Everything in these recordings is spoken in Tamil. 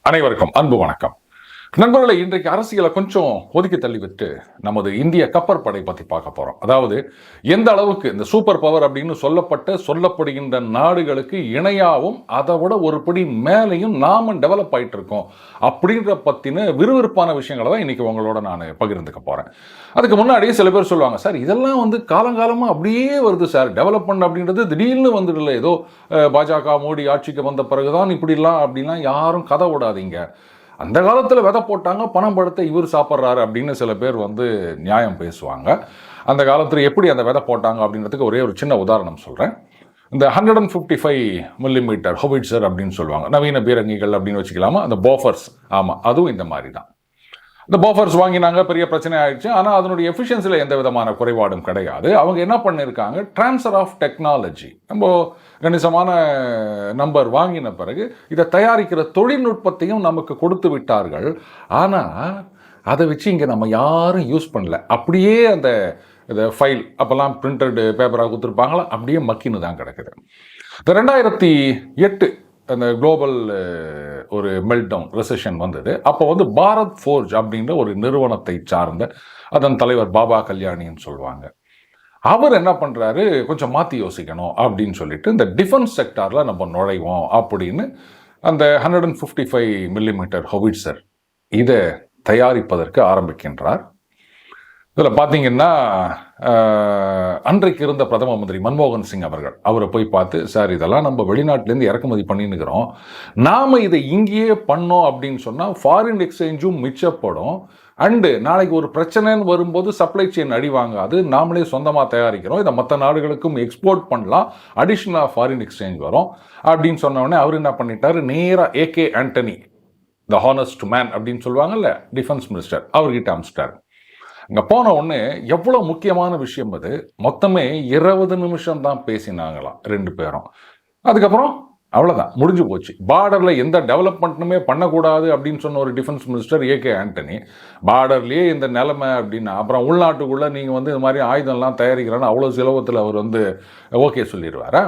அனைவருக்கும் அன்பு வணக்கம். நண்பர்களை இன்றைக்கு அரசியலை கொஞ்சம் ஒதுக்கி தள்ளி விட்டு நமது இந்திய கப்பற்படை பற்றி பார்க்க போகிறோம் அதாவது எந்த அளவுக்கு இந்த சூப்பர் பவர் அப்படின்னு சொல்லப்பட்ட சொல்லப்படுகின்ற நாடுகளுக்கு இணையாகவும் அதை விட ஒரு படி மேலையும் நாம டெவலப் ஆகிட்டு இருக்கோம் அப்படின்ற பற்றின விறுவிறுப்பான விஷயங்களை தான் இன்றைக்கி உங்களோட நான் பகிர்ந்துக்க போகிறேன் அதுக்கு முன்னாடியே சில பேர் சொல்லுவாங்க சார் இதெல்லாம் வந்து காலங்காலமாக அப்படியே வருது சார். டெவலப்மெண்ட் அப்படின்றது திடீர்னு வந்துடல ஏதோ பாஜக மோடி ஆட்சிக்கு வந்த பிறகுதான் இப்படிலாம் அப்படிலாம் யாரும் கதை விடாதீங்க. அந்த காலத்தில் விதை போட்டாங்க பணம் படுத்த இவர் சாப்பிட்றாரு அப்படின்னு சில பேர் வந்து நியாயம் பேசுவாங்க. அந்த காலத்தில் எப்படி அந்த விதை போட்டாங்க அப்படின்றதுக்கு ஒரே ஒரு சின்ன உதாரணம் சொல்கிறேன் இந்த hundred and fifty five millimetre howitzer அப்படின்னு சொல்லுவாங்க. நவீன பீரங்கிகள் அப்படின்னு வச்சுக்கலாமா? அந்த போஃபர்ஸ் ஆமாம் அதுவும் இந்த மாதிரி தான் இந்த போஃபர்ஸ் வாங்கினாங்க பெரிய பிரச்சனை ஆயிடுச்சு. ஆனால் அதனுடைய எஃபிஷியன்சியில் எந்த விதமான குறைபாடும் கிடையாது. அவங்க என்ன பண்ணியிருக்காங்க ட்ரான்ஸ்ஃபர் ஆஃப் டெக்னாலஜி நம்ம கணிசமான நம்பர் வாங்கின பிறகு இதை தயாரிக்கிற தொழில்நுட்பத்தையும் நமக்கு கொடுத்து விட்டார்கள். ஆனால் அதை வச்சு இங்கே நம்ம யாரும் யூஸ் பண்ணல. அப்படியே அந்த இந்த ஃபைல் அப்போல்லாம் பிரிண்டட் பேப்பராக கொடுத்துருப்பாங்களா? அப்படியே மக்கின்னு தான் கிடக்குது. இந்த ரெண்டாயிரத்தி எட்டு அந்த குளோபல் ஒரு மெல்டவுன் ரெசெஷன் வந்தது. அப்போ வந்து பாரத் ஃபோர்ஜ் அப்படின்ற ஒரு நிறுவனத்தை சார்ந்த அதன் தலைவர் பாபா கல்யாணின்னு சொல்லுவாங்க. அவர் என்ன பண்ணுறாரு கொஞ்சம் மாற்றி யோசிக்கணும் அப்படின்னு சொல்லிட்டு இந்த டிஃபென்ஸ் செக்டாரில் நம்ம நுழைவோம் அப்படின்னு அந்த hundred and fifty five millimetre howitzer இதை தயாரிப்பதற்கு ஆரம்பிக்கின்றார். இதில் பார்த்தீங்கன்னா அன்றைக்கு இருந்த பிரதம மந்திரி மன்மோகன் சிங் அவர்கள் அவரை போய் பார்த்து சார் இதெல்லாம் நம்ம வெளிநாட்டிலேருந்து இறக்குமதி பண்ணின்னுக்கிறோம். நாம் இதை இங்கேயே பண்ணோம் அப்படின்னு சொன்னால் ஃபாரின் எக்ஸ்சேஞ்சும் மிச்சப்படும். அண்டு நாளைக்கு ஒரு பிரச்சனைன்னு வரும்போது சப்ளை செயின் அடி வாங்காது. நாமளே சொந்தமாக தயாரிக்கிறோம். இதை மற்ற நாடுகளுக்கும் எக்ஸ்போர்ட் பண்ணலாம். அடிஷ்னலாக ஃபாரின் எக்ஸ்சேஞ்ச் வரும். அப்படின்னு சொன்னோடனே அவர் என்ன பண்ணிட்டார்? நேராக AK Antony the honest man அப்படின்னு சொல்லுவாங்கல்ல டிஃபென்ஸ் மினிஸ்டர் அவர்கிட்ட அமிச்சிட்டார். அங்கே போன உடனே எவ்வளோ முக்கியமான விஷயம் அது? மொத்தமே இருபது நிமிஷம் தான் பேசினாங்களாம் ரெண்டு பேரும். அதுக்கப்புறம் அவ்வளோதான் முடிஞ்சு போச்சு. பார்டரில் எந்த டெவலப்மெண்ட்டுமே பண்ணக்கூடாது அப்படின்னு சொன்ன ஒரு டிஃபென்ஸ் மினிஸ்டர் ஏகே ஆண்டனி பார்டர்லேயே இந்த நிலைமை அப்படின்னா அப்புறம் உள்நாட்டுக்குள்ளே நீங்கள் வந்து இது மாதிரி ஆயுதம்லாம் தயாரிக்கிறேன்னு அவ்வளோ சுலபத்தில் அவர் வந்து ஓகே சொல்லிடுவாரா?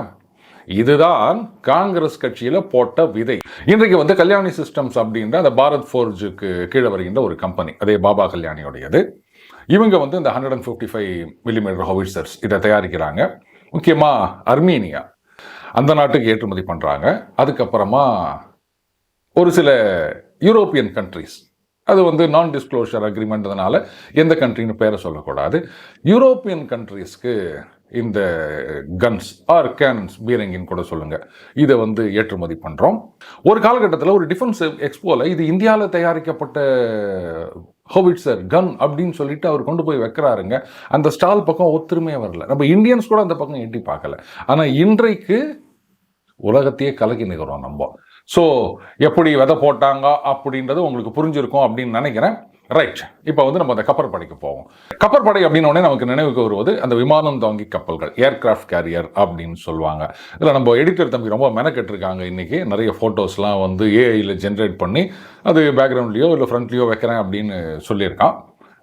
இதுதான் காங்கிரஸ் கட்சியில் போட்ட விதை. இன்றைக்கு வந்து கல்யாணி சிஸ்டம்ஸ் அப்படின்ற அந்த பாரத் ஃபோர்ஜுக்கு கீழே வருகின்ற ஒரு கம்பெனி அதே பாபா கல்யாணியோடையது. இவங்க வந்து இந்த hundred and fifty five millimetre howitzers இதை தயாரிக்கிறாங்க. முக்கியமாக அர்மீனியா. அந்த நாட்டுக்கு ஏற்றுமதி பண்ணுறாங்க அதுக்கப்புறமா ஒரு சில யூரோப்பியன் கண்ட்ரிஸ் அது வந்து நான் டிஸ்க்ளோஷர் அக்ரிமெண்ட்னால எந்த கண்ட்ரின்னு பேரை சொல்லக்கூடாது. யூரோப்பியன் கண்ட்ரீஸ்க்கு இந்த கன்ஸ் ஆர் கேனன்ஸ் பீரங்கின்னு கூட சொல்லுங்கள் இதை வந்து ஏற்றுமதி பண்ணுறோம் ஒரு காலகட்டத்தில் ஒரு டிஃபென்ஸ் எக்ஸ்போவில் இது இந்தியாவில் தயாரிக்கப்பட்ட ஹோவிட்சர் கன் அப்படின்னு சொல்லிட்டு அவர் கொண்டு போய் வைக்கிறாருங்க. அந்த ஸ்டால் பக்கம் ஒத்துருமே வரல. நம்ம இந்தியன்ஸ் கூட அந்த பக்கம் எட்டி பார்க்கல. ஆனால் இன்றைக்கு உலகத்தையே கலக்கி நிற்கிறோம் நம்ம. ஸோ எப்படி விதை போட்டாங்க அப்படின்றது உங்களுக்கு புரிஞ்சிருக்கும் அப்படின்னு நினைக்கிறேன். ரைட் இப்போ வந்து நம்ம அந்த கப்பற்படைக்கு போவோம். கப்பற்படை அப்படின்ன உடனே நமக்கு நினைவுக்கு வருவது அந்த விமானம் தாங்கி கப்பல்கள் ஏர்கிராஃப்ட் கேரியர் அப்படின்னு சொல்லுவாங்க. இதில் நம்ம எடிட்டர் தம்பி ரொம்ப மெனக்கெட்டிருக்காங்க இன்றைக்கி நிறைய ஃபோட்டோஸ்லாம் வந்து ஏஐயில் ஜென்ரேட் பண்ணி அது பேக்ரவுண்ட்லேயோ இல்லை ஃப்ரண்ட்லேயோ வைக்கிறேன் அப்படின்னு சொல்லியிருக்கான்.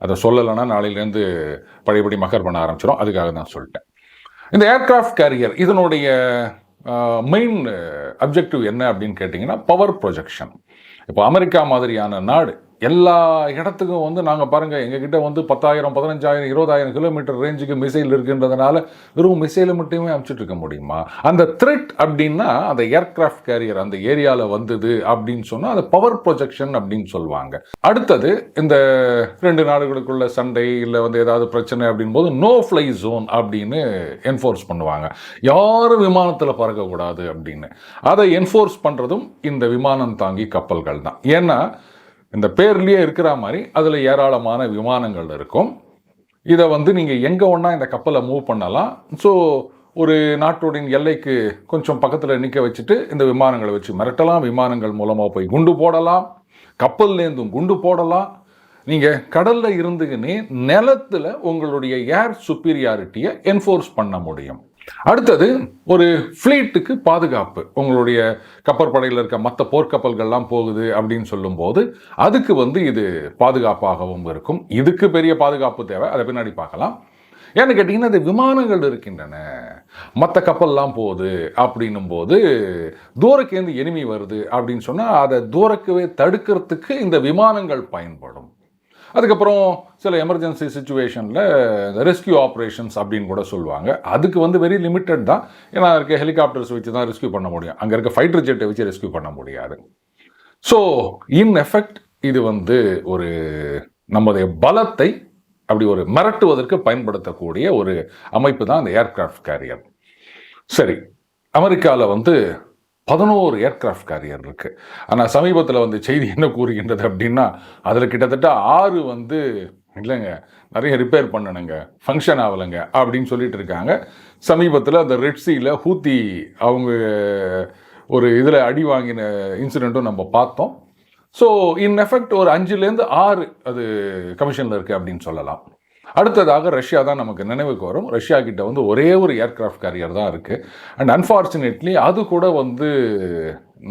அதை சொல்லலைன்னா நாளையிலேருந்து பழையபடி மக்கர் பண்ண ஆரம்பிச்சிடும் அதுக்காக தான் சொல்லிட்டேன். இந்த ஏர்கிராஃப்ட் கேரியர் இதனுடைய மெயின் அப்ஜெக்டிவ் என்ன அப்படின்னு கேட்டிங்கன்னா பவர் ப்ரொஜெக்ஷன் இப்போ அமெரிக்கா மாதிரியான நாடு எல்லா இடத்துக்கும் வந்து நாங்கள் பாருங்கள் எங்ககிட்ட வந்து பத்தாயிரம் பதினஞ்சாயிரம் இருபதாயிரம் கிலோமீட்டர் ரேஞ்சுக்கு மிசைல் இருக்குன்றதுனால வெறும் மிசைலை மட்டுமே அனுப்பிச்சிட்டு இருக்க முடியுமா? அந்த த்ரெட் அப்படின்னா அந்த ஏர்க்ராஃப்ட் கேரியர் அந்த ஏரியாவில் வந்தது அப்படின்னு சொன்னால் அது பவர் ப்ரொஜெக்ஷன் அப்படின்னு சொல்லுவாங்க. அடுத்தது இந்த ரெண்டு நாடுகளுக்குள்ள சண்டை இல்லை வந்து ஏதாவது பிரச்சனை அப்படின் போது நோ ஃப்ளை ஜோன் அப்படின்னு என்ஃபோர்ஸ் பண்ணுவாங்க. யாரும் விமானத்தில் பறக்கக்கூடாது அப்படின்னு. அதை என்ஃபோர்ஸ் பண்ணுறதும் இந்த விமானம் தாங்கி கப்பல்கள் தான் ஏன்னா இந்த பேர்லேயே இருக்கிற மாதிரி அதில் ஏராளமான விமானங்கள் இருக்கும். இதை வந்து நீங்கள் எங்கே ஒன்றா இந்த கப்பலை மூவ் பண்ணலாம். ஸோ ஒரு நாட்டோடின் எல்லைக்கு கொஞ்சம் பக்கத்தில் நிற்க வச்சுட்டு இந்த விமானங்களை வச்சு மிரட்டலாம். விமானங்கள் மூலமாக போய் குண்டு போடலாம். கப்பல்லேருந்தும் குண்டு போடலாம். நீங்கள் கடலில் இருந்துக்கினே நிலத்தில் உங்களுடைய ஏர் சுப்பீரியாரிட்டியை என்ஃபோர்ஸ் பண்ண முடியும். அடுத்தது ஒரு ஃப்ளீட்டுக்கு பாதுகாப்பு. உங்களுடைய கப்பற்படையில் இருக்க மற்ற போர்க்கப்பல்கள்லாம் போகுது அப்படின்னு சொல்லும்போது அதுக்கு வந்து இது பாதுகாப்பாகவும் இருக்கும். இதுக்கு பெரிய பாதுகாப்பு தேவை. அதை பின்னாடி பார்க்கலாம். ஏன்னு கேட்டிங்கன்னா இந்த விமானங்கள் இருக்கின்றன. மற்ற கப்பல்லாம் போகுது அப்படின்னும் போது தூரக்கேந்து எனிமி வருது அப்படின்னு சொன்னால் அதை தூரக்கவே தடுக்கிறதுக்கு இந்த விமானங்கள் பயன்படும். அதுக்கப்புறம் சில எமர்ஜென்சி சுச்சுவேஷனில் ரெஸ்கியூ ஆப்ரேஷன்ஸ் அப்படின்னு கூட சொல்லுவாங்க. அதுக்கு வந்து வெரி லிமிட்டட் தான். ஏன்னா இருக்க ஹெலிகாப்டர்ஸ் வச்சு தான் ரெஸ்கியூ பண்ண முடியும். அங்கே இருக்க ஃபைட்டர் ஜெட்டை வச்சு ரெஸ்கியூ பண்ண முடியாது. ஸோ இன் எஃபெக்ட் இது வந்து ஒரு நம்முடைய பலத்தை அப்படி ஒரு மிரட்டுவதற்கு பயன்படுத்தக்கூடிய ஒரு அமைப்பு தான் அந்த ஏர்கிராஃப்ட் கேரியர் சரி அமெரிக்காவில் வந்து பதினோரு ஏர்கிராஃப்ட் கேரியர் இருக்குது ஆனால் சமீபத்தில் வந்து செய்தி என்ன கூறுகின்றது அப்படின்னா அதில் கிட்டத்தட்ட ஆறு வந்து இல்லைங்க நிறைய ரிப்பேர் பண்ணணுங்க ஃபங்க்ஷன் ஆகலைங்க அப்படின்னு சொல்லிட்டு இருக்காங்க. சமீபத்தில் அந்த ரெட்ஸியில் ஹூத்தி அவங்க ஒரு இதில் அடி வாங்கின இன்சிடெண்ட்டும் நம்ம பார்த்தோம். ஸோ இன் எஃபெக்ட் ஒரு அஞ்சுலேருந்து ஆறு அது கமிஷனில் இருக்குது அப்படின்னு சொல்லலாம். அடுத்ததாக ரஷ்யா தான் நமக்கு நினைவுக்கு வரும். ரஷ்யா கிட்ட வந்து ஒரே ஒரு ஏர்கிராஃப்ட் கேரியர் தான் இருக்குது அண்ட் அன்ஃபார்ச்சுனேட்லி அது கூட வந்து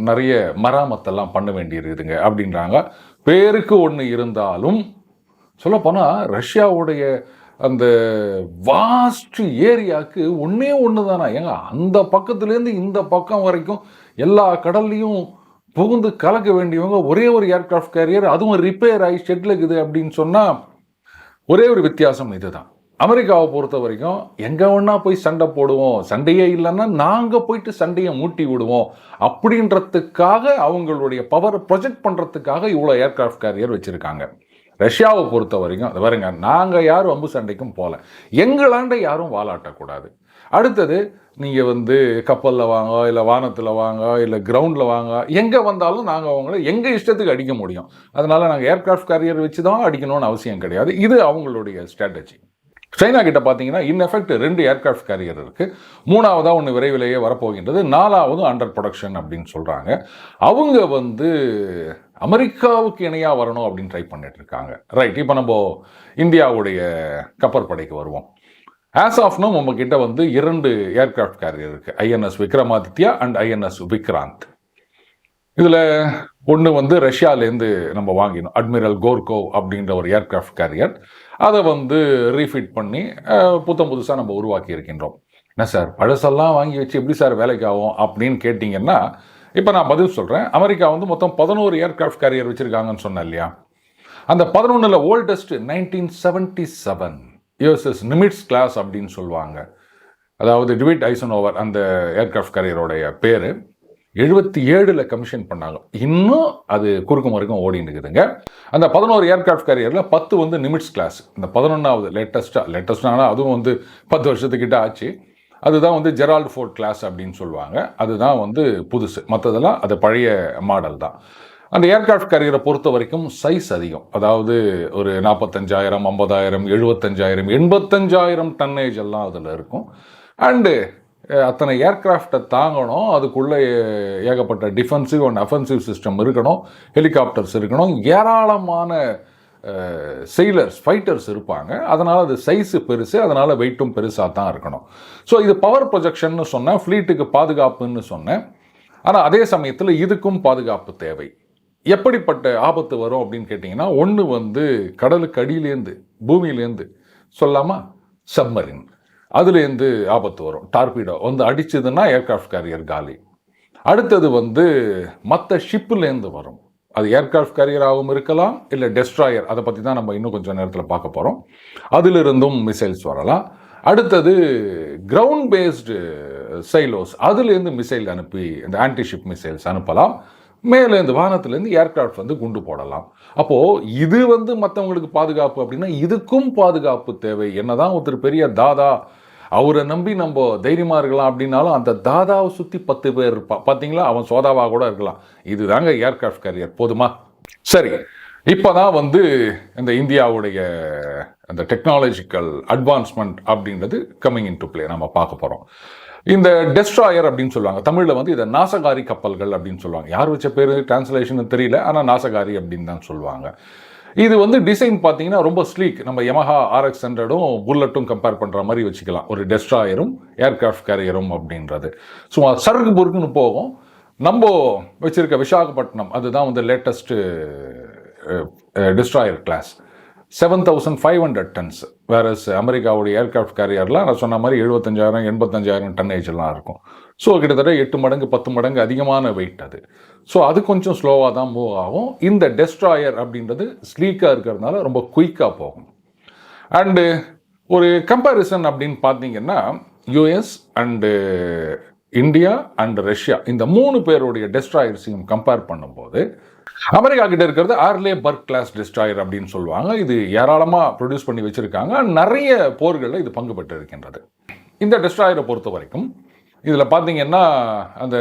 நிறைய மராமத்தெல்லாம் பண்ண வேண்டியிருக்குதுங்க அப்படின்றாங்க. பேருக்கு ஒன்று இருந்தாலும் சொல்லப்போனால் ரஷ்யாவுடைய அந்த வாஸ்ட் ஏரியாவுக்கு ஒன்றே ஒன்று தானா? ஏங்க அந்த பக்கத்துலேருந்து இந்த பக்கம் வரைக்கும் எல்லா கடல்லையும் புகுந்து கலக்க வேண்டியவங்க ஒரே ஒரு ஏர்கிராஃப்ட் கேரியர் அதுவும் ரிப்பேர் ஆகி ஷெட்டில் இருக்குது அப்படின்னு சொன்னால் ஒரே ஒரு வித்தியாசம் இதுதான். அமெரிக்காவை பொறுத்த வரைக்கும் எங்கே வேணா போய் சண்டை போடுவோம் சண்டையே இல்லைன்னா நாங்கள் போயிட்டு சண்டையை மூட்டி விடுவோம் அப்படின்றதுக்காக அவங்களுடைய பவர் ப்ரொஜெக்ட் பண்ணுறதுக்காக இவ்வளோ ஏர்க்ராஃப்ட் கேரியர் வச்சுருக்காங்க. ரஷ்யாவை பொறுத்த வரைக்கும் அது பாருங்க நாங்கள் யாரும் அம்பு சண்டைக்கும் போகல எங்களாண்ட யாரும் வாலாட்டக்கூடாது. அடுத்தது நீங்கள் வந்து கப்பலில் வாங்க இல்லை வானத்தில் வாங்க இல்லை கிரவுண்டில் வாங்க எங்கே வந்தாலும் நாங்கள் அவங்கள எங்கள் இஷ்டத்துக்கு அடிக்க முடியும். அதனால் நாங்கள் ஏர்க்ராஃப்ட் கேரியர் வச்சு தான் அடிக்கணும்னு அவசியம் கிடையாது. இது அவங்களுடைய ஸ்ட்ராட்டஜி சைனா கிட்ட பார்த்தீங்கன்னா இன் எஃபெக்ட் ரெண்டு ஏர்க்ராஃப்ட் கேரியர் இருக்குது மூணாவதாக ஒன்று விரைவிலேயே வரப்போகின்றது. நாலாவது அண்டர் ப்ரொடக்ஷன் அப்படின்னு சொல்கிறாங்க அவங்க வந்து அமெரிக்காவுக்கு இணையாக வரணும் அப்படின்னு ட்ரை பண்ணிட்டு இருக்காங்க ரைட் இப்போ நம்ம இந்தியாவுடைய கப்பற்படைக்கு வருவோம். ஆஸ் ஆஃப் நோ வந்து இரண்டு ஏர்கிராஃப்ட் கேரியர் இருக்கு. INS Vikramaditya and INS Vikrant. இதில் ஒன்று வந்து ரஷ்யாலேருந்து நம்ம வாங்கினோம். அட்மிரல் கோர்கோவ் அப்படின்ற ஒரு ஏர்கிராஃப்ட் கேரியர் அதை வந்து ரீஃபிட் பண்ணி புத்தம் புதுசாக நம்ம உருவாக்கி இருக்கின்றோம் என்ன சார் பழசெல்லாம் வாங்கி வச்சு எப்படி சார் வேலைக்கு ஆகும் அப்படின்னு கேட்டிங்கன்னா இப்போ நான் பதில் சொல்கிறேன் அமெரிக்கா வந்து மொத்தம் பதினோரு ஏர்கிராஃப்ட் கேரியர் வச்சுருக்காங்கன்னு சொன்னேன் இல்லையா? அந்த பதினொன்றில் oldest nineteen seventy seven USS Nimitz class அப்படின்னு சொல்லுவாங்க. அதாவது டிவிட் ஓவர் அந்த ஏர்கிராஃப்ட் கேரியரோடைய பேர். எழுபத்தி ஏழில் கமிஷன் பண்ணாங்க. இன்னும் அது குறுக்கும் வரைக்கும் ஓடின்னு இருக்குதுங்க. அந்த பதினோரு ஏர்க்ராஃப்ட் கேரியரில் பத்து வந்து நிமிட்ஸ் கிளாஸ் இந்த பதினொன்றாவது லேட்டஸ்ட்டாக லேட்டஸ்ட்னால அதுவும் வந்து பத்து வருஷத்துக்கிட்ட ஆச்சு. அதுதான் வந்து ஜெரால்ட் ஃபோர்ட் கிளாஸ் அப்படின்னு சொல்லுவாங்க. அதுதான் வந்து புதுசு. மற்றதெல்லாம் அது பழைய மாடல் தான். அந்த ஏர்க்ராஃப்ட் கரியரை பொறுத்த வரைக்கும் சைஸ் அதிகம். அதாவது ஒரு நாற்பத்தஞ்சாயிரம் ஐம்பதாயிரம் எழுபத்தஞ்சாயிரம் எண்பத்தஞ்சாயிரம் டன்னேஜ் எல்லாம் அதில் இருக்கும். அண்டு அத்தனை ஏர்க்ராஃப்டை தாங்கணும். அதுக்குள்ளே ஏகப்பட்ட டிஃபென்சிவ் அண்ட் அஃபென்சிவ் சிஸ்டம் இருக்கணும். ஹெலிகாப்டர்ஸ் இருக்கணும். ஏராளமான செயிலர்ஸ் ஃபைட்டர்ஸ் இருப்பாங்க. அதனால் அது சைஸு பெருசு அதனால் வெயிட்டும் பெருசாக தான் இருக்கணும். ஸோ இது பவர் ப்ரொஜெக்ஷன்னு சொன்னேன் ஃப்ளீட்டுக்கு பாதுகாப்புன்னு சொன்னேன். ஆனால் அதே சமயத்தில் இதுக்கும் பாதுகாப்பு தேவை. எப்படிப்பட்ட ஆபத்து வரும் அப்படின்னு கேட்டிங்கன்னா ஒன்று வந்து கடலுக்கு அடியிலேருந்து பூமியிலேருந்து சொல்லாமா? சப்மரின் அதுலேருந்து ஆபத்து வரும். டார்பிடோ வந்து அடிச்சதுன்னா ஏர்க்ராஃப்ட் கேரியர் காலி. அடுத்தது வந்து மற்ற ஷிப்புலேருந்து வரும். அது ஏர்க்ராஃப்ட் கேரியராகவும் இருக்கலாம் இல்லை டெஸ்ட்ராயர் அதை பற்றி தான் நம்ம இன்னும் கொஞ்சம் நேரத்தில் பார்க்க போகிறோம் அதிலிருந்தும் மிசைல்ஸ் வரலாம். அடுத்தது கிரவுண்ட் பேஸ்டு சைலோஸ் அதுலேருந்து மிசைல் அனுப்பி இந்த ஆன்டிஷிப் மிசைல்ஸ் அனுப்பலாம். மேலேருந்து வானத்துலேருந்து ஏர்க்ராஃப்ட் வந்து குண்டு போடலாம். அப்போது இது வந்து மற்றவங்களுக்கு பாதுகாப்பு அப்படின்னா இதுக்கும் பாதுகாப்பு தேவை. என்னதான் ஒருத்தர் பெரிய தாதா அவரை நம்பி நம்ம தைரியமாக இருக்கலாம் அப்படின்னாலும் அந்த தாதாவை சுற்றி பத்து பேர் இருப்பா பார்த்தீங்களா அவன் சோதாவாக கூட இருக்கலாம். இதுதாங்க ஏர்கிராஃப்ட் கேரியர் போதுமா? சரி. இப்போ தான் வந்து இந்த இந்தியாவுடைய அந்த டெக்னாலஜிக்கல் அட்வான்ஸ்மெண்ட் அப்படின்றது கம்மிங் இன் டு பிளே நம்ம பார்க்க போகிறோம் இந்த டெஸ்ட்ராயர் அப்படின்னு சொல்லுவாங்க. தமிழில் வந்து இதை நாசகாரி கப்பல்கள் அப்படின்னு சொல்லுவாங்க. யார் வச்ச பேர்? டிரான்ஸ்லேஷன் தெரியல. ஆனால் நாசகாரி அப்படின்னு தான் சொல்லுவாங்க. இது வந்து டிசைன் பார்த்தீங்கன்னா ரொம்ப ஸ்லீக் நம்ம யமஹா ஆர்எக்ஸ் ஹண்ட்ரடும் புல்லட்டும் கம்பேர் பண்ணுற மாதிரி வச்சுக்கலாம். ஒரு டெஸ்ட்ராயரும் ஏர்கிராஃப்ட் கேரியரும் அப்படின்றது. சும்மா சருக்கு பொருக்குன்னு போகும். நம்ம வச்சுருக்க விசாகப்பட்டினம் அதுதான் வந்து latest destroyer class seven thousand five hundred tons வேறு அமெரிக்காவுடைய ஏர்கிராஃப்ட் கேரியர்லாம் நான் சொன்ன மாதிரி எழுபத்தஞ்சாயிரம் எண்பத்தஞ்சாயிரம் டன்னேஜ் எல்லாம் இருக்கும். ஸோ கிட்டத்தட்ட எட்டு மடங்கு பத்து மடங்கு அதிகமான வெயிட் அது. ஸோ அது கொஞ்சம் ஸ்லோவாக தான் மூவ் ஆகும். இந்த டெஸ்ட்ராயர் அப்படின்றது ஸ்லீக்காக இருக்கிறதுனால ரொம்ப குயிக்காக போகும். அண்டு ஒரு கம்பேரிசன் அப்படின்னு பார்த்தீங்கன்னா US and India and Russia இந்த மூணு பேருடைய டெஸ்ட்ராயர்ஸையும் கம்பேர் பண்ணும்போது அமெரிக்கா கிட்ட இருக்கிறது ஆர்லே பர்க் கிளாஸ் டெஸ்ட்ராயர் அப்படின்னு சொல்லுவாங்க. இது ஏராளமாக ப்ரொடியூஸ் பண்ணி வச்சுருக்காங்க. நிறைய போர்களில் இது பங்கு பெற்று இருக்கின்றது இந்த டெஸ்ட்ராயரை பொறுத்த வரைக்கும் இதில் பார்த்தீங்கன்னா அந்த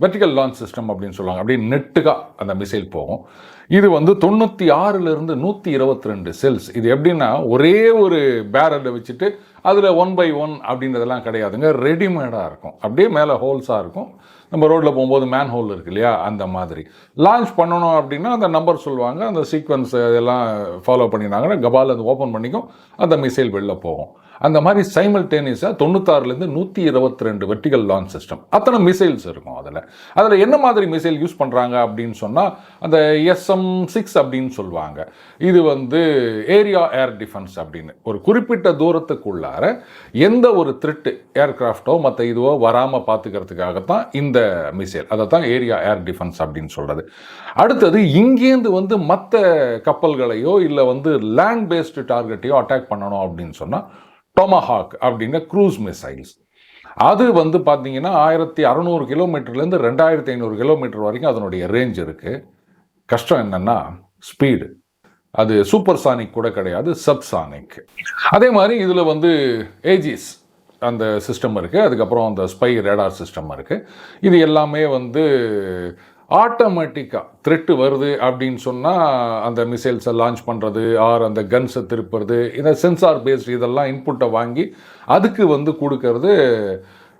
வெர்டிக்கல் லான்ச் சிஸ்டம் அப்படின்னு சொல்லுவாங்க. அப்படியே நெட்டுக்காக அந்த மிசைல் போகும். இது வந்து தொண்ணூற்றி ஆறுலேருந்து நூற்றி இருபத்தி ரெண்டு செல்ஸ் இது எப்படின்னா ஒரே ஒரு பேரலை வச்சுட்டு அதில் ஒன் பை ஒன் அப்படின்றதெல்லாம் கிடையாதுங்க. ரெடிமேடாக இருக்கும். அப்படியே மேலே ஹோல்ஸாக இருக்கும். நம்ம ரோட்டில் போகும்போது மேன் ஹோல் இருக்கு இல்லையா? அந்த மாதிரி. லான்ச் பண்ணணும் அப்படின்னா அந்த நம்பர் சொல்லுவாங்க. அந்த சீக்வன்ஸ் இதெல்லாம் ஃபாலோ பண்ணியிருந்தாங்கன்னா கபால் அது ஓப்பன் பண்ணிக்கும். அந்த மிசைல் வெளில போகும். அந்த மாதிரி சைமல்டேனியஸாக தொண்ணூத்தாறுலேருந்து நூற்றி இருபத்தி ரெண்டு வெர்டிகல் லான்ச் சிஸ்டம் அத்தனை மிசைல்ஸ் இருக்கும் அதில். அதில் என்ன மாதிரி மிசைல் யூஸ் பண்ணுறாங்க அப்படின்னு சொன்னால் அந்த எஸ்எம் சிக்ஸ் அப்படின்னு சொல்லுவாங்க. இது வந்து ஏரியா ஏர் டிஃபென்ஸ் அப்படின்னு. ஒரு குறிப்பிட்ட தூரத்துக்குள்ளார எந்த ஒரு த்ரெட்டு ஏர்கிராஃப்டோ மற்ற இதுவோ வராமல் பார்த்துக்கிறதுக்காகத்தான் இந்த மிசைல் அதை தான் ஏரியா ஏர் டிஃபென்ஸ் அப்படின்னு சொல்கிறது அடுத்தது இங்கேருந்து வந்து மற்ற கப்பல்களையோ இல்லை வந்து லேண்ட் பேஸ்டு டார்கெட்டையோ அட்டாக் பண்ணணும் அப்படின்னு சொன்னால் டொமஹாக் அப்படின்ற க்ரூஸ் மிசைல்ஸ் அது வந்து பார்த்தீங்கன்னா ஆயிரத்தி அறநூறு கிலோமீட்டர்லேருந்து ரெண்டாயிரத்தி ஐநூறு கிலோமீட்டர் வரைக்கும் அதனுடைய ரேஞ்ச் இருக்குது கஷ்டம் என்னென்னா ஸ்பீடு அது சூப்பர் சானிக் கூட கிடையாது சப்சானிக் அதே மாதிரி இதில் வந்து ஏஜிஸ் அந்த சிஸ்டம் இருக்குது அதுக்கப்புறம் அந்த ஸ்பை ரேடார் சிஸ்டம் இருக்குது இது எல்லாமே வந்து ஆட்டோமேட்டிக்காக த்ரெட்டு வருது அப்படின்னு சொன்னால் அந்த மிசைல்ஸை லான்ச் பண்ணுறது ஆர் அந்த கன்ஸை திருப்புறது இந்த சென்சார் பேஸ்டு இதெல்லாம் இன்புட்டை வாங்கி அதுக்கு வந்து கொடுக்கறது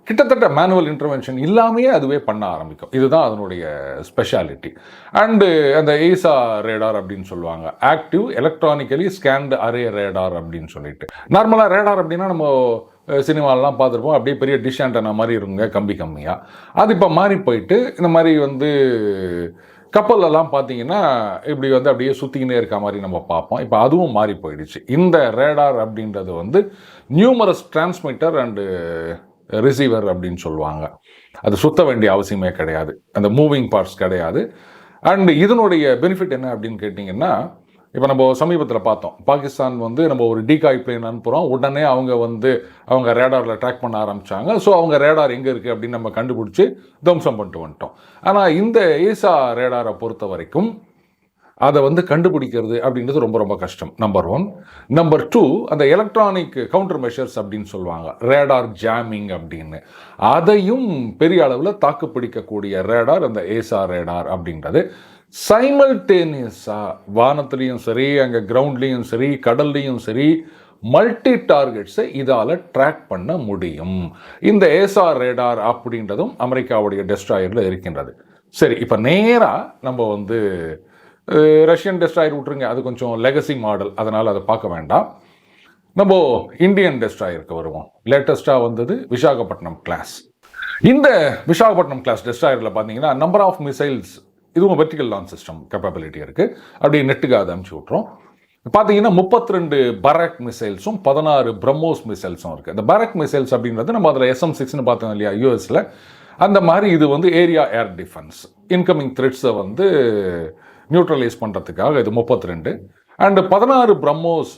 கிட்டத்தட்ட மேனுவல் இன்டர்வென்ஷன் இல்லாமையே அதுவே பண்ண ஆரம்பிக்கும். இதுதான் அதனுடைய ஸ்பெஷாலிட்டி அண்டு அந்த ஏசா ரேடார் அப்படின்னு சொல்லுவாங்க. Active electronically scanned array radar அப்படின்னு சொல்லிட்டு. நார்மலாக ரேடார் அப்படின்னா நம்ம சினிமாலெலாம் பார்த்துருப்போம். அப்படியே பெரிய டிஷ் ஆண்டனா மாதிரி இருங்க கம்பி கம்மியாக அது இப்போ மாறி போயிட்டு இந்த மாதிரி வந்து கப்பல்லலாம் பார்த்தீங்கன்னா இப்படி வந்து அப்படியே சுற்றிக்கினே இருக்க மாதிரி நம்ம பார்ப்போம். இப்போ அதுவும் மாறி போயிடுச்சு. இந்த ரேடார் அப்படின்றது வந்து நியூமரஸ் டிரான்ஸ்மிட்டர் அண்டு ரிசீவர் அப்படின்னு சொல்லுவாங்க. அது சுத்த வேண்டிய அவசியமே கிடையாது. அந்த மூவிங் பார்ட்ஸ் கிடையாது. அண்டு இதனுடைய பெனிஃபிட் என்ன அப்படின்னு கேட்டிங்கன்னா இப்போ நம்ம சமீபத்தில் பார்த்தோம். பாகிஸ்தான் வந்து நம்ம ஒரு டிகாய் பிளேன் அனுப்புகிறோம் உடனே அவங்க வந்து அவங்க ரேடாரில் ட்ராக் பண்ண ஆரம்பித்தாங்க ஸோ அவங்க ரேடார் எங்கே இருக்குது அப்படின்னு நம்ம கண்டுபிடிச்சி துவம்சம் பண்ணிட்டு வந்துட்டோம். ஆனால் இந்த ஈசா ரேடாரை பொறுத்த வரைக்கும் அதை வந்து கண்டுபிடிக்கிறது அப்படின்றது ரொம்ப ரொம்ப கஷ்டம். நம்பர் ஒன் நம்பர் டூ அந்த எலக்ட்ரானிக் கவுண்டர் மெஷர்ஸ் அப்படின்னு சொல்லுவாங்க. ரேடார் ஜாமிங் அப்படின்னு. அதையும் பெரிய அளவில் தாக்குப்பிடிக்கக்கூடிய ரேடார் அந்த ஏசா ரேடார் அப்படின்றது. சைமல்டேனியஸாக வானத்துலேயும் சரி அங்கே கிரவுண்ட்லேயும் சரி கடல்லையும் சரி மல்டி டார்கெட்ஸை இதால் ட்ராக் பண்ண முடியும். இந்த ஏசார் ரேடார் அப்படின்றதும் அமெரிக்காவுடைய டெஸ்ட்ராயரில் இருக்கின்றது. சரி இப்போ நேராக நம்ம வந்து ரஷ்யன் டெஸ்ட்ராயர் விட்ருங்க அது கொஞ்சம் லெகசி மாடல் அதனால் அதை பார்க்க வேண்டாம். நம்ம இந்தியன் டெஸ்ட்ராயருக்கு வருவோம். லேட்டஸ்ட்டாக வந்தது விசாகப்பட்டினம் கிளாஸ் இந்த விசாகப்பட்டினம் கிளாஸ் டெஸ்ட்ராயரில் பார்த்தீங்கன்னா நம்பர் ஆஃப் மிசைல்ஸ் இதுவும் வெர்டிக்கல் லான்ச் சிஸ்டம் கேப்பபிலிட்டி இருக்குது அப்படியே நெட்டுக்கு அதை அமுச்சு விட்றோம் பார்த்தீங்கன்னா முப்பத்தி ரெண்டு பரக் மிசைல்ஸும் பதினாறு பிரம்மோஸ் மிசைல்ஸும் இருக்குது இந்த பரக் மிசைல்ஸ் அப்படின்றது நம்ம அதில் எஸ்எம் சிக்ஸ்னு பார்த்தோம் இல்லையா யூஎஸில் அந்த மாதிரி இது வந்து ஏரியா ஏர் டிஃபென்ஸ் இன்கமிங் த்ரெட்ஸை வந்து நியூட்ரலைஸ் பண்ணுறதுக்காக இது முப்பத்தி ரெண்டு அண்டு பதினாறு பிரம்மோஸ்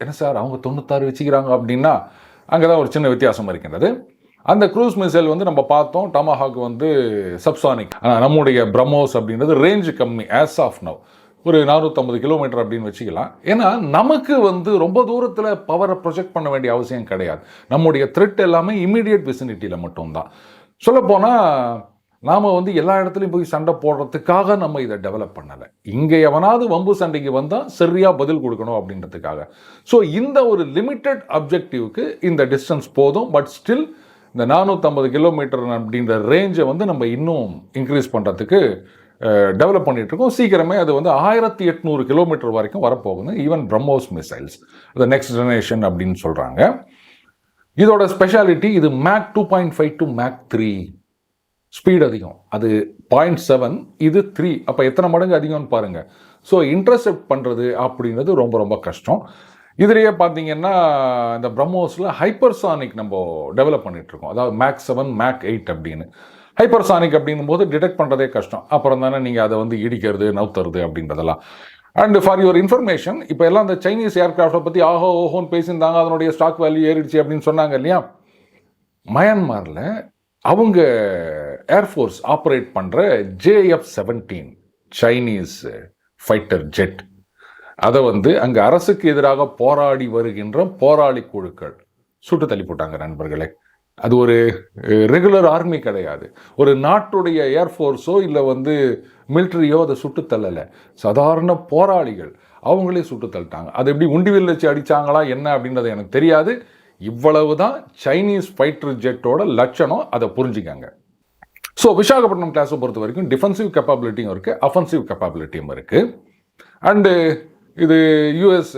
என்ன சார் அவங்க தொண்ணூத்தாறு வச்சுக்கிறாங்க அப்படின்னா அங்கே தான் ஒரு சின்ன வித்தியாசம் இருக்கின்றது. அந்த க்ரூஸ் மிசைல் வந்து நம்ம பார்த்தோம். டமாஹாக் வந்து சப்சானிக் ஆனால் நம்முடைய பிரம்மோஸ் அப்படின்றது ரேஞ்சு கம்மி ஆஸ் ஆஃப் நவ் ஒரு நானூற்றம்பது கிலோமீட்டர் அப்படின்னு வச்சுக்கலாம். ஏன்னா நமக்கு வந்து ரொம்ப தூரத்தில் பவரை ப்ரொஜெக்ட் பண்ண வேண்டிய அவசியம் கிடையாது. நம்முடைய த்ரெட் எல்லாமே இமீடியட் விசினிட்டியில் மட்டும்தான். சொல்லப்போனால் நாம் வந்து எல்லா இடத்துலையும் போய் சண்டை போடுறதுக்காக நம்ம இதை டெவலப் பண்ணலை. இங்கே எவனாவது வம்பு சண்டைக்கு வந்தால் சரியாக பதில் கொடுக்கணும் அப்படின்றதுக்காக. ஸோ இந்த ஒரு லிமிட்டட் அப்ஜெக்டிவ்க்கு இந்த டிஸ்டன்ஸ் போதும். பட் ஸ்டில் இந்த நானூற்றம்பது கிலோமீட்டர் அப்படின்ற ரேஞ்சை வந்து நம்ம இன்னும் இன்க்ரீஸ் பண்ணுறதுக்கு டெவலப் பண்ணிகிட்ருக்கோம் இருக்கோம் சீக்கிரமே அது வந்து ஆயிரத்தி எட்நூறு கிலோமீட்டர் வரைக்கும் வரப்போகுது. ஈவன் பிரம்மோஸ் மிசைல்ஸ் அது நெக்ஸ்ட் ஜெனரேஷன் அப்படின்னு சொல்கிறாங்க இதோட ஸ்பெஷாலிட்டி இது Mach two point five to Mach three speed அதிகம். அது பாயிண்ட் செவன் இது த்ரீ அப்போ எத்தனை மடங்கு அதிகம்னு பாருங்கள் ஸோ இன்டர்செப்ட் பண்ணுறது அப்படின்றது ரொம்ப ரொம்ப கஷ்டம். இதுலேயே பார்த்தீங்கன்னா இந்த பிரம்மோஸில் ஹைப்பர்சானிக் நம்ம டெவலப் பண்ணிகிட்ருக்கோம் இருக்கோம் அதாவது மேக் செவன் மேக் எயிட் அப்படின்னு. ஹைப்பர்சானிக் அப்படின்னும் போது டிடெக்ட் பண்ணுறதே கஷ்டம். அப்புறம் தானே நீங்கள் அதை வந்து இடிக்கிறது நவுத்துறது அப்படின்றதெல்லாம். அண்ட் ஃபார் யுவர் இன்ஃபர்மேஷன் இப்போ எல்லாம் அந்த சைனீஸ் ஏர்கிராஃப்டை பற்றி ஆஹோ ஓஹோன்னு பேசியிருந்தாங்க. அதனுடைய ஸ்டாக் வேல்யூ ஏறிடுச்சு அப்படின்னு சொன்னாங்க இல்லையா? மயான்மாரில் அவங்க ஏர்ஃபோர்ஸ் ஆப்ரேட் பண்ணுற JF seventeen Chinese fighter jet அதை வந்து அங்கே அரசுக்கு எதிராக போராடி வருகின்ற போராளி குழுக்கள். சுட்டு தள்ளி போட்டாங்க நண்பர்களே. அது ஒரு ரெகுலர் ஆர்மி கிடையாது. ஒரு நாட்டுடைய ஏர்ஃபோர்ஸோ இல்லை வந்து மிலிட்ரியோ அதை சுட்டு தள்ளலை. சாதாரண போராளிகள் அவங்களே சுட்டு தள்ளிட்டாங்க. அது எப்படி உண்டிவில் வச்சு அடித்தாங்களா என்ன அப்படின்றது எனக்கு தெரியாது. இவ்வளவு தான் சைனீஸ் ஃபைட்டர் ஜெட்டோட லட்சணம் அதை புரிஞ்சுக்கங்க. ஸோ விசாகப்பட்டினம் கிளாஸை பொறுத்த வரைக்கும் டிஃபென்சிவ் கெப்பாபிலிட்டியும் இருக்குது அஃபென்சிவ் கெப்பாபிலிட்டியும் இருக்குது அண்டு இது யூஎஸ்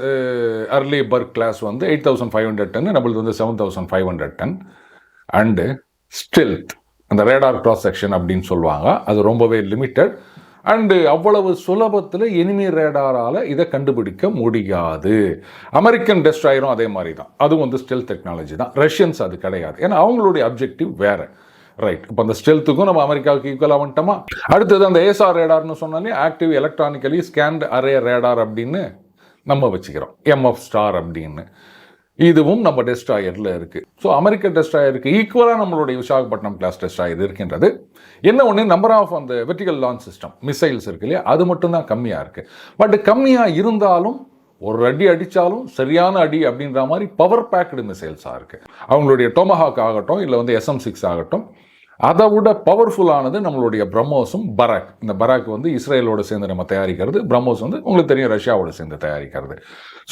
அர்லி பர்க் கிளாஸ் வந்து eight thousand five hundred ton நம்மளுக்கு வந்து seven thousand five hundred ton and stealth அந்த ரேடார் கிராஸ் செக்ஷன் அப்படின்னு சொல்லுவாங்க. அது ரொம்பவே லிமிட்டட் அண்டு அவ்வளவு சுலபத்தில் எனிமி ரேடாரால் இதை கண்டுபிடிக்க முடியாது. அமெரிக்கன் டெஸ்ட்ராயரும் அதே மாதிரி தான் அதுவும் வந்து ஸ்டில் டெக்னாலஜி தான். ரஷ்யன்ஸ் அது கிடையாது. ஏன்னா அவங்களுடைய அப்ஜெக்டிவ் வேறு. ரைட் இப்போ அந்த ஸ்டெல்த்துக்கும் நம்ம அமெரிக்காவுக்கு ஈக்குவலாக வந்துட்டோமா? அடுத்தது அந்த ஏசார் ரேடார்னு சொன்னாலே active electronically scanned array radar அப்படின்னு நம்ம வச்சுக்கிறோம். எம்எஃப் ஸ்டார் அப்படின்னு. இதுவும் நம்ம டெஸ்ட்ராயரில் இருக்குது ஸோ அமெரிக்க டெஸ்ட்ராயருக்கு ஈக்குவலாக நம்மளுடைய விசாகப்பட்டினம் கிளாஸ் டெஸ்ட்ராயர் இருக்கின்றது. என்ன ஒன்று நம்பர் ஆஃப் அந்த வெர்டிகல் லான்ச் சிஸ்டம் மிசைல்ஸ் இருக்கு இல்லையா? அது மட்டும்தான் கம்மியாக இருக்குது பட் கம்மியாக இருந்தாலும் ஒரு அடி அடித்தாலும் சரியான அடி அப்படின்ற மாதிரி பவர் பேக்டு மிசைல்ஸாக இருக்குது அவங்களுடைய டொமஹாக் ஆகட்டும் இல்லை வந்து எஸ்எம் சிக்ஸ் ஆகட்டும் அதை விட பவர்ஃபுல்லானது நம்மளுடைய பிரம்மோஸும் பராக். இந்த பராக் வந்து இஸ்ரேலோட சேர்ந்து நம்ம தயாரிக்கிறது. பிரம்மோஸ் வந்து உங்களுக்கு தெரியும் ரஷ்யாவோட சேர்ந்து தயாரிக்கிறது.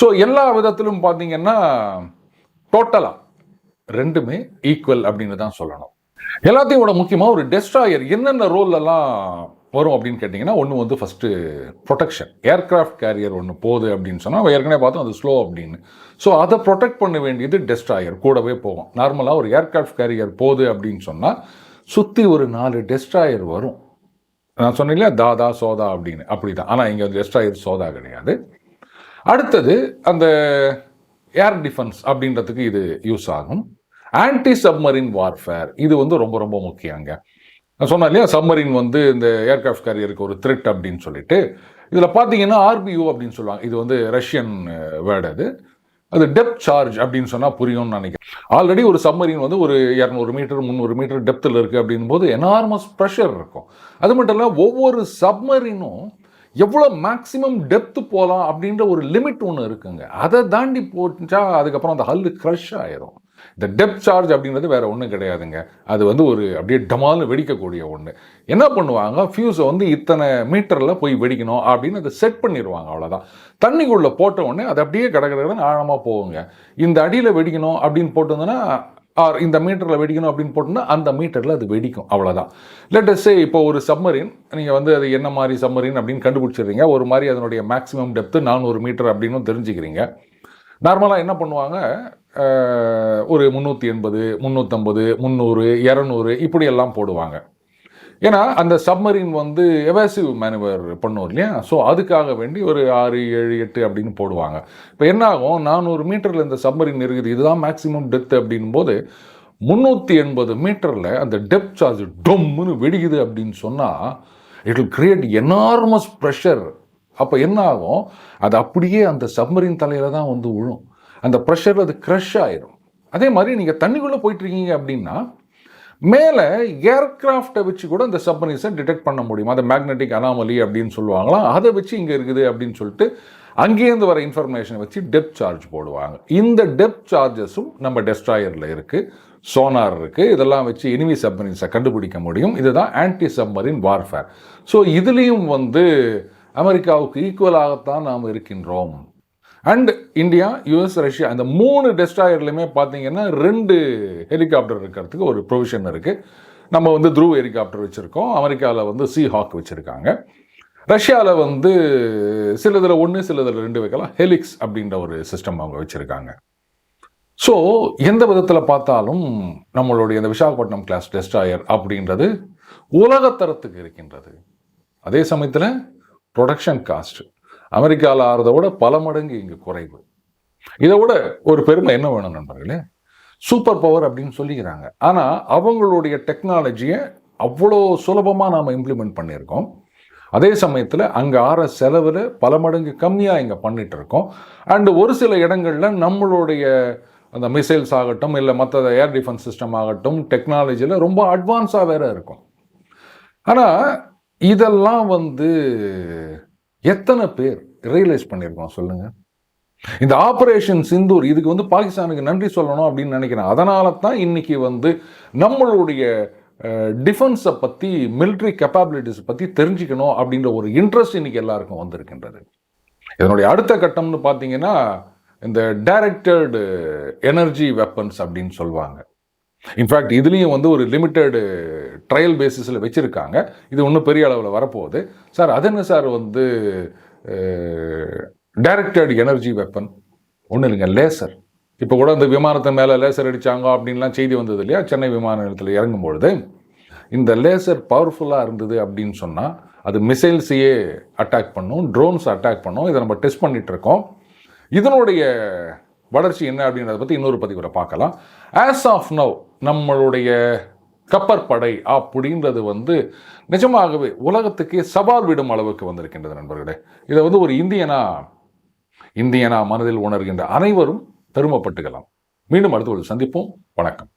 ஸோ எல்லா விதத்திலும் பார்த்தீங்கன்னா டோட்டலாக ரெண்டுமே ஈக்குவல் அப்படின்னு தான் சொல்லணும். எல்லாத்தையும் விட முக்கியமாக ஒரு டெஸ்ட்ராயர் என்னென்ன ரோல்லெல்லாம் வரும் அப்படின்னு கேட்டிங்கன்னா ஒன்று வந்து ஃபஸ்ட்டு ப்ரொடெக்ஷன் ஏர்க்ராஃப்ட் கேரியர் ஒன்று போகுது அப்படின்னு சொன்னால் ஏற்கனவே பார்த்தோம் அது ஸ்லோ அப்படின்னு. ஸோ அதை ப்ரொடெக்ட் பண்ண வேண்டியது டெஸ்ட்ராயர் கூடவே போகும். நார்மலாக ஒரு ஏர்க்ராஃப்ட் கேரியர் போகுது அப்படின்னு சொன்னால் சுற்றி ஒரு நாலு டெஸ்ட்ராயர் வரும். நான் சொன்னேன் இல்லையா தாதா சோதா அப்படின்னு. அப்படி தான் ஆனால் இங்கே டெஸ்ட்ராயர் சோதா கிடையாது. அடுத்தது அந்த ஏர் டிஃபென்ஸ் அப்படின்றதுக்கு இது யூஸ் ஆகும். ஆன்டி சப்மரின் வார்ஃபேர் இது வந்து ரொம்ப ரொம்ப முக்கியங்க நான் சொன்னேன் இல்லையா சப்மரின் வந்து இந்த ஏர்கிராஃப்ட் கேரியருக்கு ஒரு த்ரெட் அப்படின்னு சொல்லிட்டு. இதில் பார்த்தீங்கன்னா ஆர்பியூ அப்படின்னு சொல்லுவாங்க. இது வந்து ரஷ்யன் வேர்டு uh, அது. அது டெப்த் சார்ஜ் அப்படின்னு சொன்னால் புரியும்னு நினைக்கிறேன். ஆல்ரெடி ஒரு சம்மரின் வந்து ஒரு இரநூறு மீட்டர் முந்நூறு மீட்டர் டெப்த்தில் இருக்குது அப்படின் போது எனார்மஸ் ப்ரெஷர் இருக்கும். அது மட்டும் இல்லை ஒவ்வொரு சப்மரினும் எவ்வளோ மேக்ஸிமம் டெப்த்து போகலாம் அப்படின்ற ஒரு லிமிட் ஒன்று இருக்குங்க. அதை தாண்டி போச்சா அதுக்கப்புறம் அந்த ஹல்லு க்ரஷ் ஆயிரும். இந்த டெப்த் சார்ஜ் அப்படின்றது வேறு ஒன்றும் கிடையாதுங்க. அது வந்து ஒரு அப்படியே டமால்னு வெடிக்கக்கூடிய ஒன்று என்ன பண்ணுவாங்க? ஃபியூஸை வந்து இத்தனை மீட்டரில் போய் வெடிக்கணும் அப்படின்னு அதை செட் பண்ணிடுவாங்க அவ்வளோதான் தண்ணிக்குள்ளே போட்ட உடனே அது அப்படியே கடற்கடன்னு ஆழமாக போகுங்க. இந்த அடியில் வெடிக்கணும் அப்படின்னு போட்டிருந்தோன்னா ஆர் இந்த மீட்டரில் வெடிக்கணும் அப்படின்னு போட்டோம்னா அந்த மீட்டரில் அது வெடிக்கும் அவ்வளோதான் லெட்டஸ்ஸே இப்போ ஒரு சம்மரின் நீங்கள் வந்து அது என்ன மாதிரி சம்மரின் அப்படின்னு கண்டுபிடிச்சிடுறீங்க. ஒரு மாதிரி அதனுடைய மேக்ஸிமம் டெப்த்து நானூறு மீட்டர் அப்படின்னு தெரிஞ்சுக்கிறீங்க. நார்மலாக என்ன பண்ணுவாங்க? ஒரு முந்நூற்றி எண்பது முந்நூற்றம்பது முந்நூறு இரநூறு இப்படியெல்லாம் போடுவாங்க. ஏன்னா அந்த சப்மரின் வந்து எவாசிவ் மேனுவர் பண்ணுவோம் இல்லையா? ஸோ அதுக்காக வேண்டி ஒரு ஆறு ஏழு எட்டு அப்படின்னு போடுவாங்க. இப்போ என்ன ஆகும்? நானூறு மீட்டரில் இந்த சப்மரின் இருக்குது. இதுதான் மேக்ஸிமம் டெப்த் அப்படின் போது முந்நூற்றி எண்பது மீட்டரில் அந்த டெப்த் சார்ஜ் டொம்முன்னு வெடிக்குது அப்படின்னு சொன்னால் it will create enormous pressure அப்போ என்ன ஆகும்? அது அப்படியே அந்த சப்மரின் தலையில் தான் வந்து விழும் அந்த ப்ரெஷர் அது க்ரஷ் ஆயிரும். அதே மாதிரி நீங்கள் தண்ணிக்குள்ளே போயிட்டுருக்கீங்க அப்படின்னா மேலே ஏர்க்ராஃப்டை வச்சு கூட இந்த சப்மரின்ஸை டிடெக்ட் பண்ண முடியும். அதை மேக்னெட்டிக் அனாமலி அப்படின்னு சொல்லுவாங்களாம். அதை வச்சு இங்கே இருக்குது அப்படின்னு சொல்லிட்டு அங்கேருந்து வர இன்ஃபர்மேஷனை வச்சு டெப்த் சார்ஜ் போடுவாங்க. இந்த டெப்த் சார்ஜஸும் நம்ம டெஸ்ட்ராயரில் இருக்குது சோனார் இருக்குது இதெல்லாம் வச்சு எனிமி சப்மரீன்ஸை கண்டுபிடிக்க முடியும். இதுதான் ஆன்டி சப்மரின் வார்ஃபேர் ஸோ இதுலேயும் வந்து அமெரிக்காவுக்கு ஈக்குவலாகத்தான் நாம் இருக்கின்றோம். அண்ட் இந்தியா யுஎஸ் ரஷ்யா அந்த மூணு டெஸ்ட்ராயர்லையுமே பார்த்தீங்கன்னா ரெண்டு ஹெலிகாப்டர் இருக்கிறதுக்கு ஒரு ப்ரொவிஷன் இருக்குது நம்ம வந்து த்ரூ ஹெலிகாப்டர் வச்சுருக்கோம். அமெரிக்காவில் வந்து சி ஹாக் வச்சுருக்காங்க. ரஷ்யாவில் வந்து சிலதில் ஒன்று சிலதில் ரெண்டு வைக்கலாம். ஹெலிக்ஸ் அப்படின்ற ஒரு சிஸ்டம் அவங்க வச்சுருக்காங்க. ஸோ எந்த விதத்தில் பார்த்தாலும் நம்மளுடைய இந்த விசாகப்பட்டினம் கிளாஸ் டெஸ்டாயர் அப்படின்றது உலகத்தரத்துக்கு இருக்கின்றது. அதே சமயத்தில் ப்ரொடக்ஷன் காஸ்ட் அமெரிக்காவில் ஆறதை விட பல மடங்கு இங்கே குறைவு. இதை விட ஒரு பெருமை என்ன வேணும் நண்பர்களே? சூப்பர் பவர் அப்படின்னு சொல்லிக்கிறாங்க. ஆனால் அவங்களுடைய டெக்னாலஜியை அவ்வளோ சுலபமாக நாம் இம்ப்ளிமெண்ட் பண்ணியிருக்கோம். அதே சமயத்தில் அங்கே ஆற செலவில் பல மடங்கு கம்மியாக இங்கே பண்ணிகிட்டு இருக்கோம் அண்டு ஒரு சில இடங்களில் நம்மளுடைய அந்த மிசைல்ஸ் ஆகட்டும் இல்லை மற்ற ஏர் டிஃபென்ஸ் சிஸ்டம் ஆகட்டும் டெக்னாலஜியில் ரொம்ப அட்வான்ஸாக வேறு இருக்கும். ஆனால் இதெல்லாம் வந்து எத்தனை பேர் ரியலைஸ் பண்ணியிருக்கோம் சொல்லுங்கள் இந்த ஆபரேஷன் சிந்தூர் இதுக்கு வந்து பாகிஸ்தானுக்கு நன்றி சொல்லணும் அப்படின்னு நினைக்கிறேன். அதனால தான் இன்னைக்கு வந்து நம்மளுடைய டிஃபென்ஸை பற்றி மிலிட்ரி கெப்பாபிலிட்டிஸ் பற்றி தெரிஞ்சுக்கணும் அப்படின்ற ஒரு இன்ட்ரெஸ்ட் இன்னைக்கு எல்லாருக்கும் வந்திருக்கின்றது. இதனுடைய அடுத்த கட்டம்னு பார்த்தீங்கன்னா இந்த டைரக்டட் எனர்ஜி வெப்பன்ஸ் அப்படின்னு சொல்லுவாங்க. இன்ஃபேக்ட் இதுலேயும் வந்து ஒரு லிமிட்டெடு ட்ரையல் பேசிஸில் வச்சுருக்காங்க. இது ஒன்றும் பெரிய அளவில் வரப்போகுது. சார் அது என்ன சார் வந்து டைரக்டட் எனர்ஜி வெப்பன் ஒன்றும் இல்லைங்க லேசர் இப்போ கூட அந்த விமானத்தின் மேலே லேசர் அடித்தாங்க அப்படின்லாம் செய்தி வந்தது இல்லையா? சென்னை விமான நிலையத்தில் இறங்கும் பொழுது இந்த லேசர் பவர்ஃபுல்லாக இருந்தது அப்படின்னு சொன்னால் அது மிசைல்ஸையே அட்டாக் பண்ணும் ட்ரோன்ஸ் அட்டாக் பண்ணும். இதை நம்ம டெஸ்ட் பண்ணிகிட்ருக்கோம் இதனுடைய வளர்ச்சி என்ன அப்படின்றத பற்றி இன்னொரு பதிவில் பார்க்கலாம். ஆஸ் ஆஃப் நவ் நம்மளுடைய கப்பற்படை அப்படின்றது வந்து நிஜமாகவே உலகத்துக்கே சவால் விடும் அளவுக்கு வந்திருக்கின்றது நண்பர்களே. இதை வந்து ஒரு இந்தியனா இந்தியனா மனதில் உணர்கின்ற அனைவரும் பெருமைப்பட்டுக்கலாம். மீண்டும் அடுத்த ஒரு சந்திப்போம். வணக்கம்.